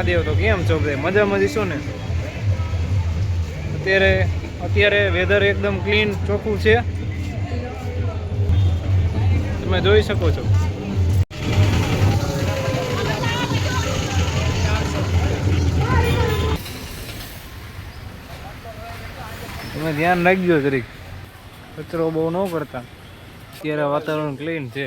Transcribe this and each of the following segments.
મહાદેવ તો કેમ છો બધા? મજામાં જઈશું ને? અત્યારે અત્યારે વેધર એકદમ ક્લીન ચોખ્ખું છે. તમે જોઈ શકો છો. તમે ધ્યાન રાખજો જરીક. કચરો બહુ ન કરતા અત્યારે વાતાવરણ ક્લીન છે.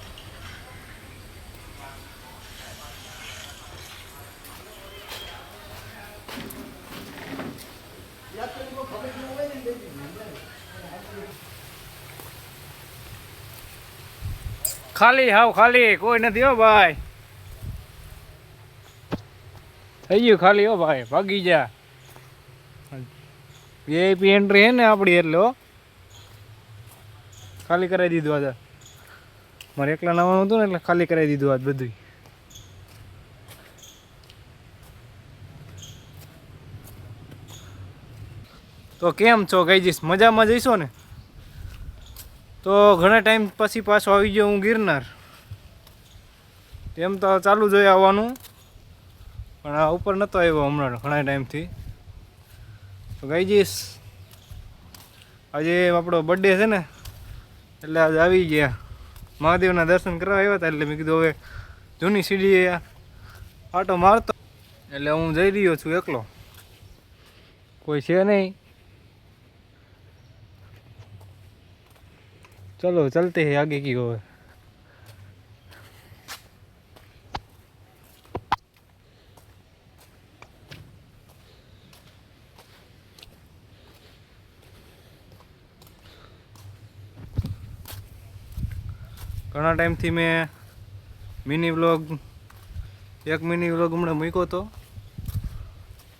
ખાલી, હાવ ખાલી, કોઈ નથી હો ભાઈ. થઈ ગયું ખાલી હો ભાઈ, ભાગી જા. વીઆઈપી એન્ટ્રી હે ને આપણી એટલે હો. ખાલી કરાવી દીધું આજે. મારે એકલા નવાનું હતું ને એટલે ખાલી કરાવી દીધું આજ બધું તો કેમ છો, કઈ જઈશ? મજામાં જઈશો ને? તો ઘણા ટાઈમ પછી પાછો આવી ગયો હું ગિરનાર. એમ તો ચાલુ જ આવવાનું. પણ આ ઉપર નહોતો આવ્યો હમણાં, ઘણા ટાઈમથી. તો ગઈ જઈશ. આજે આપણો બર્થડે છે ને, એટલે આજે આવી ગયા. મહાદેવના દર્શન કરવા આવ્યા હતા, એટલે મેં કીધું હવે જૂની સીડીએ આટો મારતો. એટલે હું જઈ રહ્યો છું એકલો. કોઈ છે નહીં. चलो चलते हैं आगे की ओर ઘણા ટાઈમથી મેં મિની વ્લોગ એક મિની વ્લોગ હમણાં મૂક્યો હતો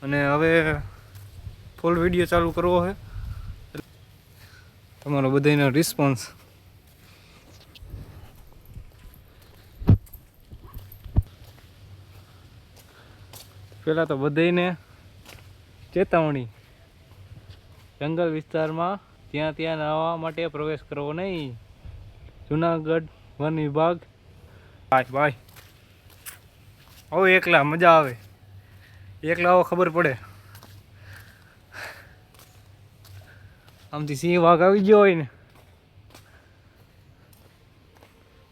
અને હવે ફૂલ વિડીયો ચાલુ કરવો છે તમારો બધાનો રિસ્પોન્સ પહેલાં તો બધાને ચેતવણી. જંગલ વિસ્તારમાં ત્યાં ત્યાં નાહવા માટે પ્રવેશ કરવો નહીં. જુનાગઢ વન વિભાગ. બાય બાય આવો એકલા, મજા આવે. એકલા આવો ખબર પડે. આમથી સિંહ વાઘ આવી ગયો હોય ને,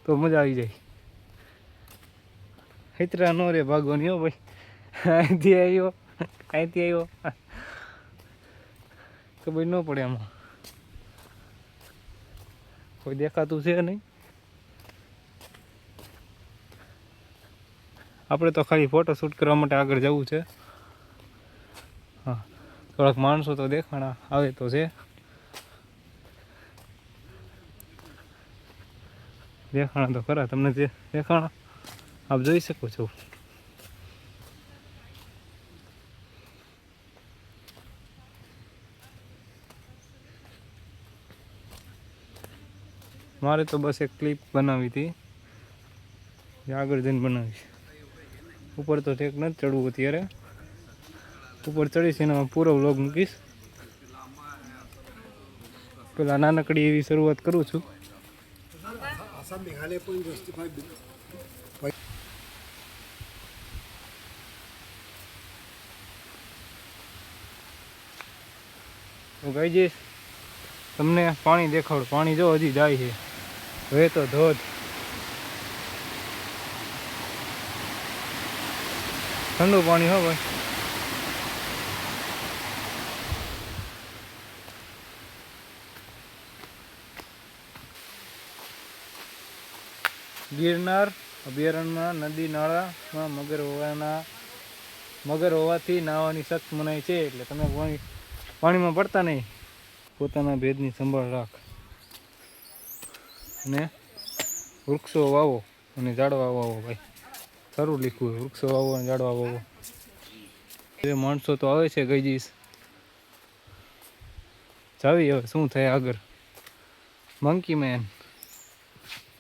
તો મજા આવી જાય. હિતરા નો રે ભાગવાની હો ભાઈ. અહીંથી આવ્યો. અહીંથી આવ્યો. ખબર ન પડે એમાં કોઈ દેખાતું છે નહીં? આપણે તો ખાલી ફોટો શૂટ કરવા માટે આગળ જવું છે. હા, થોડાક માણસો તો દેખાણા આવે તો છે. દેખાણા તો ખરા, તમને જે દેખાણા આપ જોઈ શકો છો. મારે તો બસ એક ક્લિપ બનાવી હતી. જે આગળ જઈને બનાવીશ. ઉપર તો ઠેક નથી ચડવું અત્યારે. ઉપર ચડીશ, એનામાં પૂરો વ્લોગ મૂકીશ. પેલા નાનકડી એવી શરૂઆત કરું છું. હું કહી જઈશ તમને પાણી દેખાડું. પાણી જો હજી જાય છે. હવે તો ધોધ. ઠંડુ પાણી હો ભાઈ. ગિરનાર, અભયારણ્યમાં નદી નાળામાં મગર હોવાના, મગર હોવાથી નાહવાની સખ્ત મનાય છે, એટલે તમે પાણી, પાણીમાં પડતા નહીં. પોતાના ભેદની સંભાળ રાખ. અને વૃક્ષો વાવો અને ઝાડવા વાવો ભાઈ. સારું લીખવું હોય વૃક્ષો વાવો અને ઝાડવા વાવો. એ માણસો તો આવે છે ગઈ જઈશ જાવી હવે શું થાય આગળ. મંકી મેન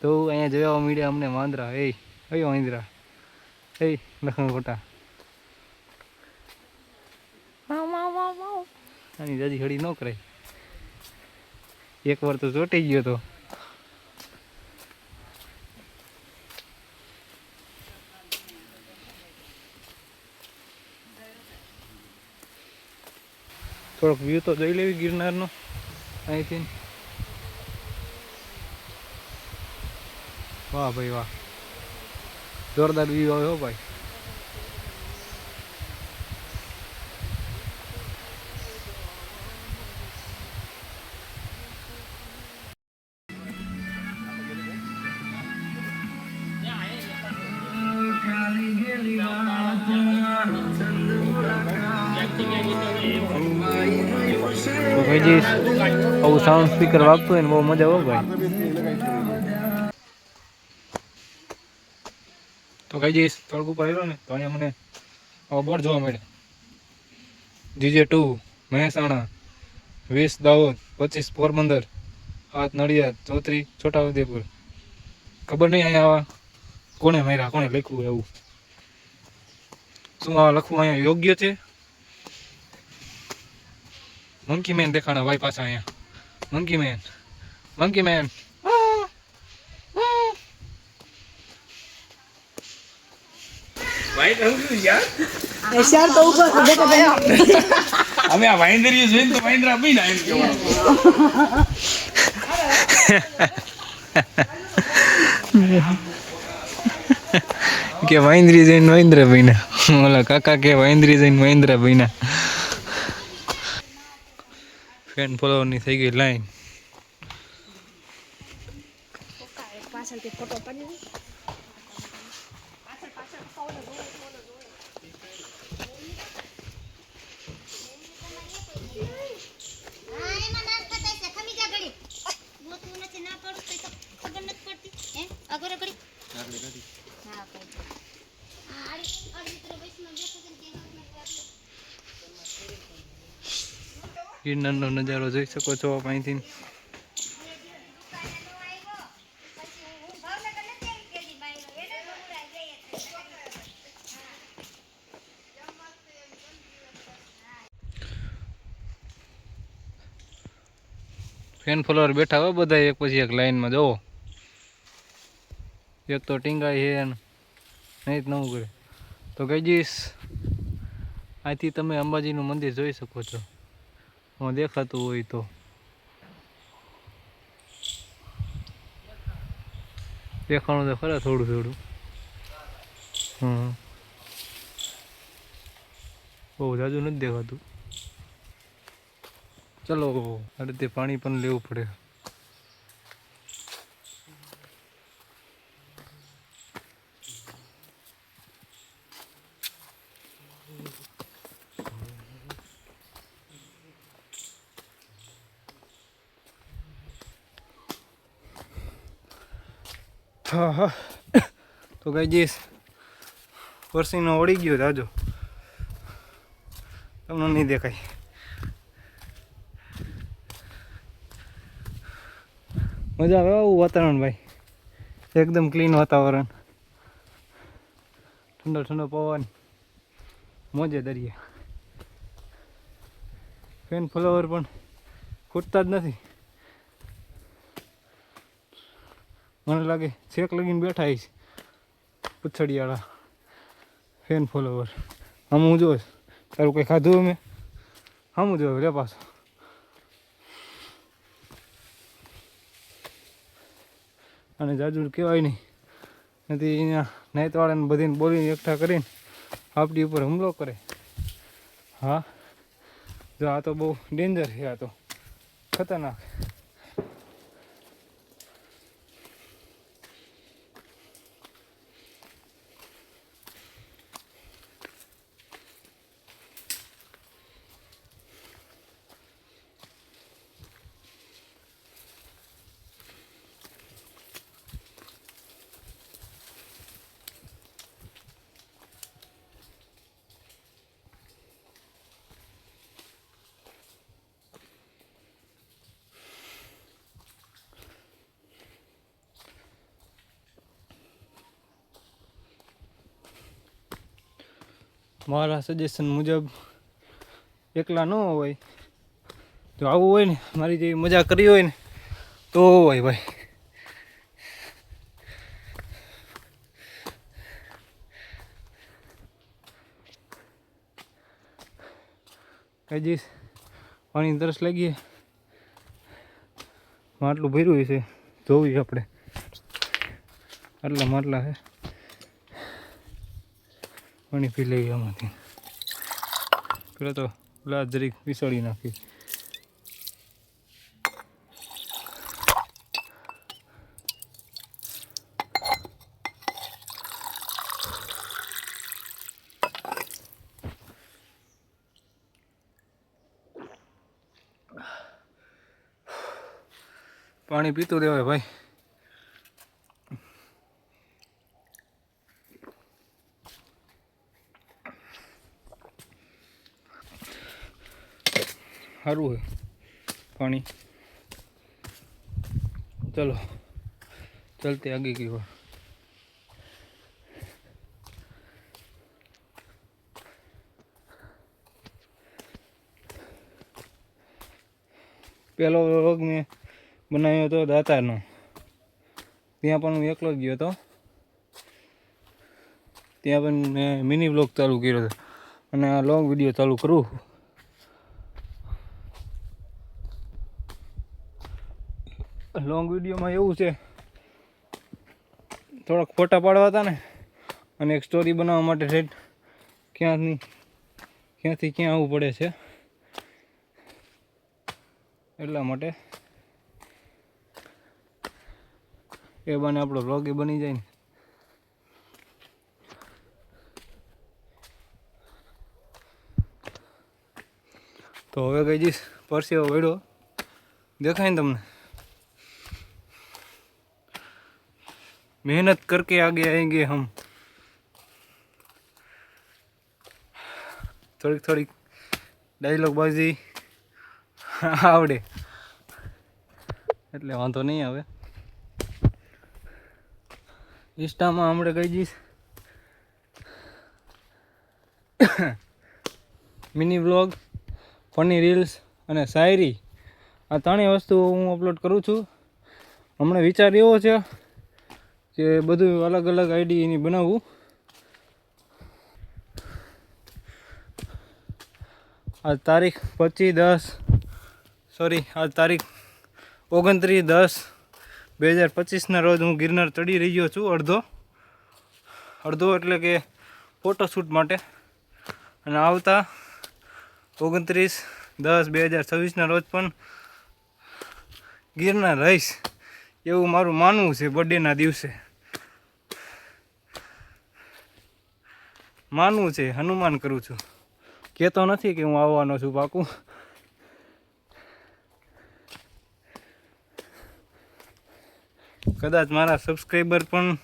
તો અહીંયા જોયા મીડિયા અમને વાંદરા. એ કયો વાંદરા? એ લખણ ખોટા. આની દાદી હળી ન કરે એક વાર તો ચોટી ગયો તો. થોડોક વ્યૂ તો જોઈ લેવી ગિરનારનો. અહીંથી. વાહ ભાઈ વાહ. જોરદાર વ્યૂ આવ્યો ભાઈ. સ્પીકર વાગતું હોય ને બહુ મજા આવે ભાઈ. તો કઈ જઈશ ઉપર આવ્યો ને, તો અહીંયા મને બોર્ડ જોવા મળે જીજે ટુ, મહેસાણા, વીસ દાહોદ, પચીસ, પોરબંદર સાત નડિયાદ, ચોત્રી, છોટાઉદેપુર. ખબર નહીં અહીંયા આવા કોણે માર્યા, કોણે લખ્યું એવું? શું આવા લખવું અહીંયા યોગ્ય છે? મંકી મેન દેખાણા ભાઈ પાછા અહીંયા. Monkey Man. Monkey Man. દેખો બેન અમે આ વાંદરીઓ જોઈને તો વાંદરા બી એમ કેવાનું કે મહેન્દ્રી જૈન મહેન્દ્રભાઈ ના ઓલા કાકા કે મહેન્દ્રી જૈન મહેન્દ્રભાઈ ના ફેન ફોલોવર થઈ ગઈ લાઈન પાછળથી ફોટો પાડી હા, ગિરનારનો નજારો જોઈ શકો છો અહીંથી. ફેન ફોલોવર બેઠા હોય બધા એક પછી એક લાઈનમાં જવો એક તો ટીંગાઈ છે નહીં જ નવું કરે તો કહી જઈશ અહીંથી તમે અંબાજીનું મંદિર જોઈ શકો છો. દેખાતું હોય તો. દેખાણું તો ખરા થોડું થોડું. હમ. બહુ જાજુ નથી દેખાતું. ચલો. આ રીતે પાણી પણ લેવું પડે. હા તો કઈ જઈશ વરસીનો ઓળી ગયો જાજો તમને નહીં દેખાય. મજા આવે આવું વાતાવરણ, ભાઈ. એકદમ ક્લીન વાતાવરણ. ઠંડો ઠંડો પવન. મોજે દરિયા. ફેન ફ્લાવર પણ ખૂટતા જ નથી. મને લાગે છેક લગીને બેઠા છે પૂછડિયાળા. ફેન ફોલોવર આમ હું જોઈશ. તારું કંઈ ખાધું અમે? આમ જોયું લે પાછો. અને જાજુ કહેવાય નહીં. નથી અહીંયા નાઈતવાળાને બધીને બોલીને એકઠા કરીને આપણી ઉપર હુમલો કરે. હા? જો આ તો બહુ ડેન્જર છે આ તો. ખતરનાક. મારા સજેશન મુજબ એકલા ન હોય. જો આવું હોય ને, મારી જેવી મજા કરી હોય ને, તો હોય ભાઈ. હજી પાણી તરસ લાગીએ માટલું ભર્યું છે. જોવી આપણે. આટલા માટલા છે. પાણી પી લઈએ આમાંથી. પેલા તો ગ્લાસ જરીક વિસળી નાખી. પાણી પીતું દેવાય ભાઈ. સારું હોય પાણી. ચલો. ચલતે આગી ગયું હોય પહેલો વ્લોગ મેં બનાવ્યો હતો દાતારનો ત્યાં પણ હું એકલો ગયો હતો. ત્યાં પણ મેં મિની વ્લોગ ચાલુ કર્યો હતો. અને આ લોંગ વીડિયો ચાલુ કરું લોંગ વિડીયોમાં એવું છે. થોડાક ફોટા પાડવા હતા ને, અને એક સ્ટોરી બનાવવા માટે રેટ ક્યાંથી ક્યાંથી ક્યાં આવવું પડે છે. એટલા માટે એ બને આપણો વ્લોગ એ બની જાય ને. તો હવે કહી જઈશ પરસેવો વળ્યો. દેખાય ને તમને? मेहनत करके आगे आएंगे हम થોડીક થોડીક ડાયલોગ બાજી આવડે એટલે વાંધો નહીં આવે ઇન્સ્ટામાં હમણાં કહી દઈશ મિની વ્લોગ ફની રીલ્સ અને શાયરી આ ત્રણેય વસ્તુ હું અપલોડ કરું છું હમણાં વિચાર એવો છે કે બધું અલગ અલગ આઈડી એની બનાવવું આજ તારીખ પચીસ દસ સોરી આજ તારીખ ઓગણત્રીસ દસ બે હજાર પચીસના રોજ હું ગિરનાર ચડી રહ્યો છું અડધો. અડધો એટલે કે ફોટોશૂટ માટે. અને આવતા ઓગણત્રીસ દસ બે હજાર છવ્વીસના રોજ પણ ગિરનાર રહીશ. એવું મારું માનવું છે બર્થડેના દિવસે. માનવું છે, હનુમાન કરું છું. કહેતો નથી કે હું આવવાનો છું પાકું. કદાચ મારા સબસ્ક્રાઈબર પણ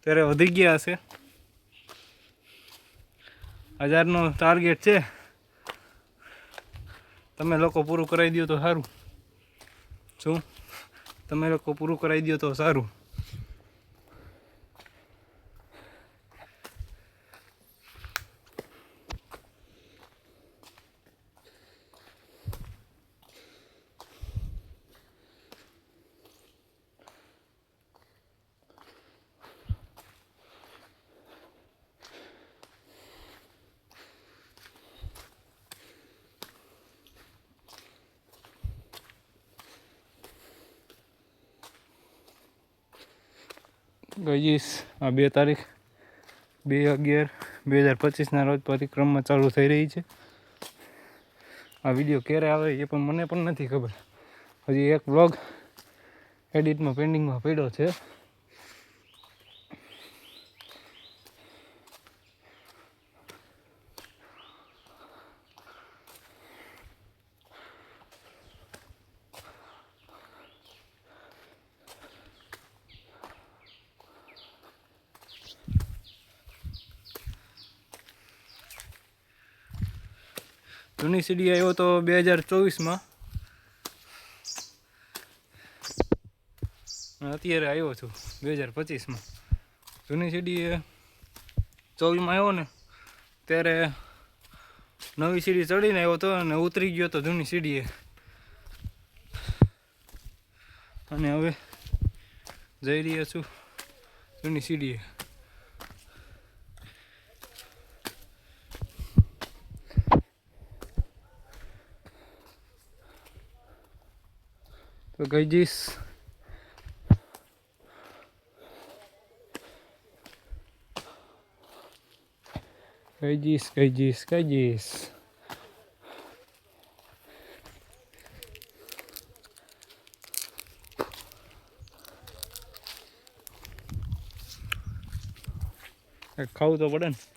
ત્યારે વધી ગયા હશે. હજારનો ટાર્ગેટ છે. તમે લોકો પૂરું કરાવી દો તો સારું. શું? તમે લોકો પૂરું કરાવી દો તો સારું. આ બે તારીખ બે અગિયાર બે હજાર પચીસના રોજ પરિક્રમા ચાલુ થઈ રહી છે. આ વીડિયો ક્યારે આવે એ પણ મને પણ નથી ખબર. હજી એક વ્લોગ એડિટમાં પેન્ડિંગમાં પડ્યો છે. સીડી આવ્યો તો બે હજાર ચોવીસમાં. અત્યારે આવ્યો છું બે હજાર પચીસમાં. જૂની સીડી ચોવીસમાં આવ્યો ને, ત્યારે નવી સીડી ચડીને આવ્યો હતો અને ઉતરી ગયો હતો જૂની સીડીએ અને હવે જઈ રહ્યા છું જૂની સીડીએ તો ગઈ જઈશ કઈ જઈશ કઈ જઈશ કઈ જઈશ કંઈક ખાવું તો પડે ને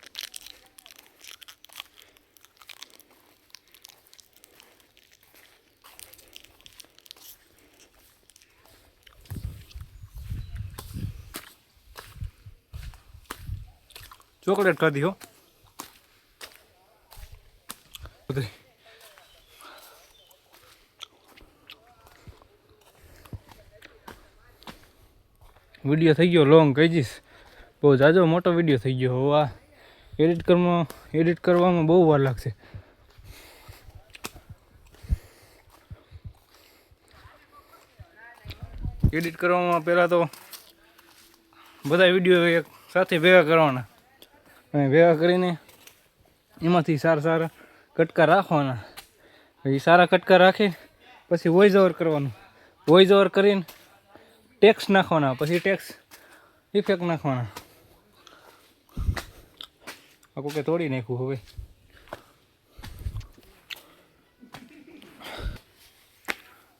ચોકલેટ ખાધી હો. વીડિયો થઈ ગયો લોંગ કહી દઈશ. બહુ જાજો મોટો વીડિયો થઈ ગયો હવે આ એડિટ કરવામાં એડિટ કરવામાં બહુ વાર લાગશે. એડિટ કરવામાં પહેલાં તો બધા વીડિયો એક સાથે ભેગા કરવાના. અને ભેગા કરીને એમાંથી સારા સારા કટકા રાખવાના. એ સારા કટકા રાખી પછી વોઇસ ઓવર કરવાનું. વોઇસ ઓવર કરીને ટેક્સ નાખવાના, પછી ટેક્સ ઇફેક્ટ નાખવાના. આખું કે તોડી નાખ્યું હવે.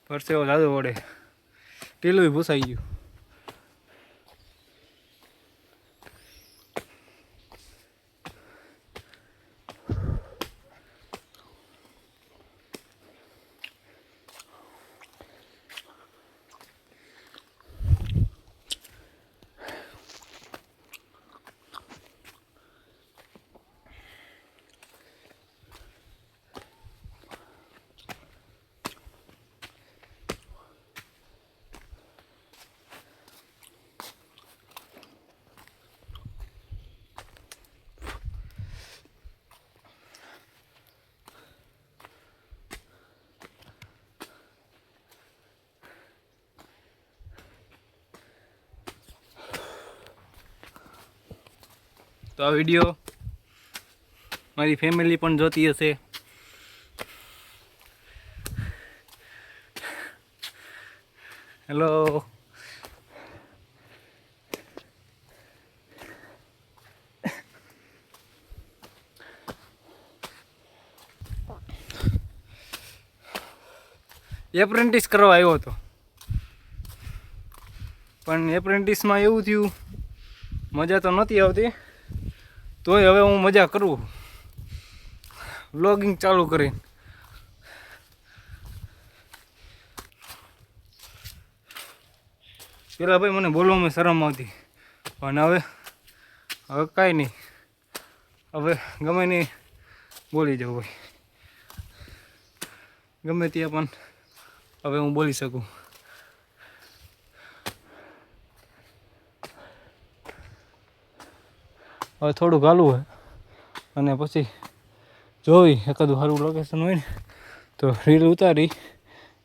પરસેવો જાદુ વડે પેલું ભૂસાઈ ગયું. તો આ વીડિયો મારી ફેમિલી પણ જોતી હશે. હેલો એપ્રેન્ટિસ કરવા આવ્યો હતો. પણ એપ્રેન્ટિસમાં એવું થયું, મજા તો નહોતી આવતી. તોય હવે હું મજા કરું. વ્લોગિંગ ચાલુ કરીને. પેલા ભાઈ મને બોલવામાં શરમ આવતી. પણ હવે હવે કાંઈ નહીં. હવે ગમે નહીં બોલી જાઉં ભાઈ. ગમે ત્યાં પણ હવે હું બોલી શકું. હવે થોડુંક હાલવું હોય. અને પછી જોઈ એકાદું સારું લોકેશન હોય ને, તો રીલ ઉતારી,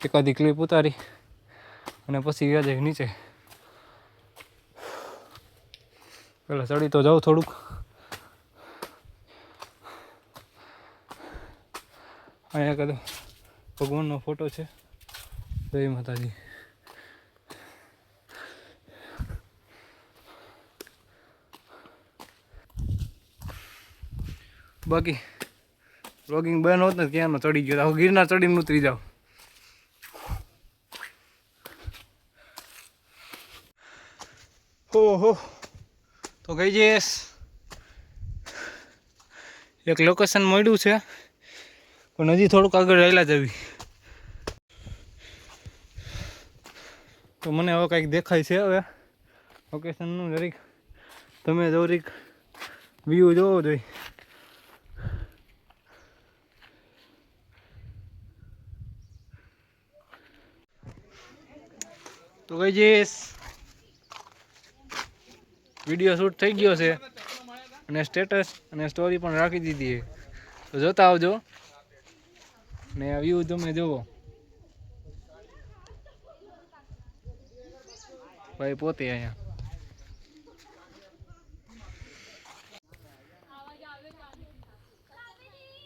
એકાદી ક્લિપ ઉતારી, અને પછી વ્યાજે નીચે. પેલા ચડી તો જાઉં થોડુંક. અહીંયા એકાદો ભગવાનનો ફોટો છે. જય માતાજી. બાકી બ્લોગિંગ બંધ હોત ને ક્યાંનો ચડી ગયો? તો ગિરનાર ચડીને ઉતરી જાવ ઓહો. તો ગઈ જઈશ એક લોકેશન મળ્યું છે, પણ હજી થોડુંક આગળ રહેલા જવી તો મને હવે કંઈક દેખાય છે હવે. લોકેશનનું જરીક. તમે જરીક વ્યૂ જોવો જોઈએ તો કઈ જઈશ વીડિયો શૂટ થઈ ગયો છે. અને સ્ટેટસ અને સ્ટોરી પણ રાખી દીધી છે. તો જોતા આવજો. ને આ વ્યૂ તમે જુઓ ભાઈ પોતે અહીંયા.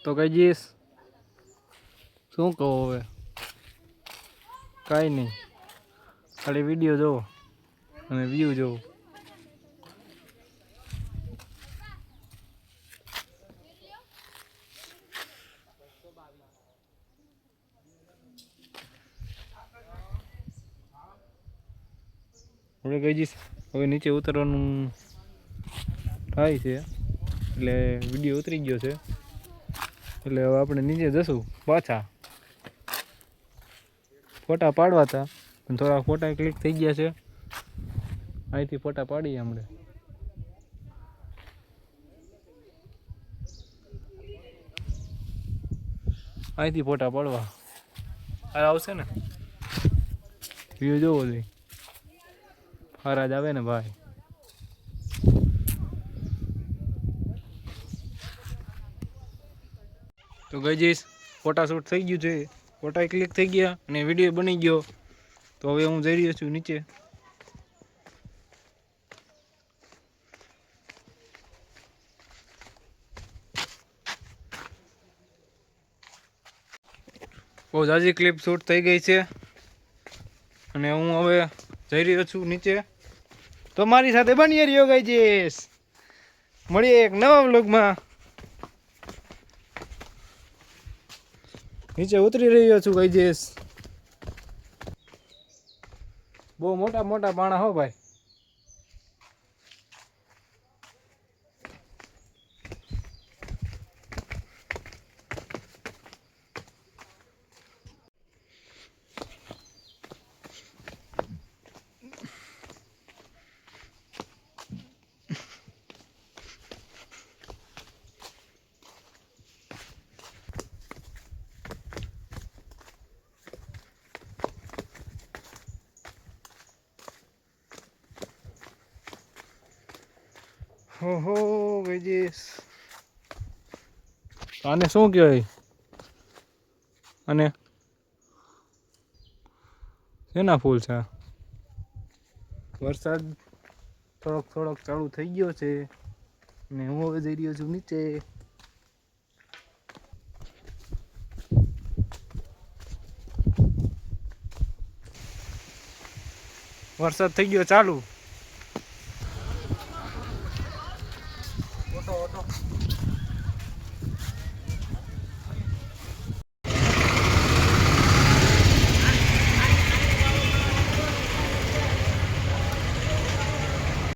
તો કઈ જઈશ શું કહો હવે? કાંઈ નહીં. ખાલી વીડિયો જોવો. અને વ્યૂ જોવો. હવે કહી જઈશ હવે નીચે ઉતરવાનું થાય છે. એટલે વીડિયો ઉતરી ગયો છે. એટલે હવે આપણે નીચે જશું પાછા. ફોટા પાડવા હતા. પણ થોડા ફોટા ક્લિક થઈ ગયા છે. અહીંથી ફોટા પાડીએ આપણે. અહીંથી ફોટા પાડવા. આ આવશે ને? વ્યૂ જોવો જોઈએ ફરાજ આવે ને ભાઈ. તો ગઈ જઈશ ફોટા શૂટ થઈ ગયું છે. ફોટા ક્લિક થઈ ગયા અને વીડિયો બની ગયો. તો હવે હું જઈ રહ્યો છું નીચે. બહુ જાજી ક્લિપ શૂટ થઈ ગઈ છે. અને હું હવે જઈ રહ્યો છું નીચે. તો મારી સાથે બની રહ્યો ગઈ જઈશ મળીએ એક નવા વ્લોગમાં. નીચે ઉતરી રહ્યો છું ગઈ જઈશ બહુ મોટા મોટા પાણા હો ભાઈ. હો હો ગઈ જઈશ આને શું કહેવાય? અને શેના ફૂલ છે? વરસાદ થોડોક થોડોક ચાલુ થઈ ગયો છે ને હું હવે જઈ રહ્યો છું નીચે. વરસાદ થઈ ગયો ચાલુ.